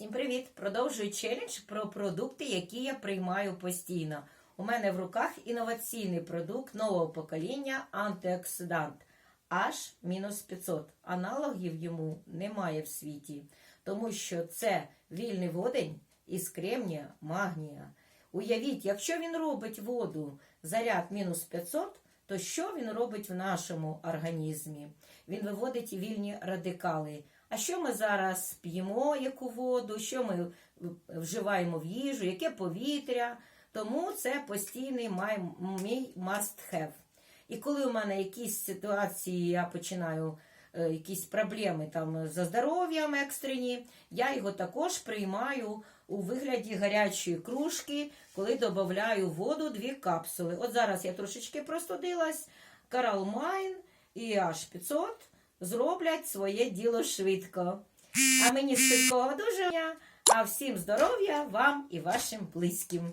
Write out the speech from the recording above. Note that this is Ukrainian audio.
Всім привіт! Продовжую челендж про продукти, які я приймаю постійно. У мене в руках інноваційний продукт нового покоління антиоксидант H-500. Аналогів йому немає в світі, тому що це вільний водень із кремнія, магнія. Уявіть, якщо він робить воду заряд мінус 500, то що він робить в нашому організмі? Він виводить вільні радикали. А що ми зараз п'ємо, яку воду, що ми вживаємо в їжу, яке повітря? Тому це постійний мій must have. І коли у мене якісь ситуації, я починаю е, якісь проблеми там за здоров'ям екстрені, я його також приймаю у вигляді гарячої кружки, коли додаю воду дві капсули. От зараз я трошечки простудилась, Каралмайн і H500 зроблять своє діло швидко. А мені швидкого одужання, а всім здоров'я вам і вашим близьким.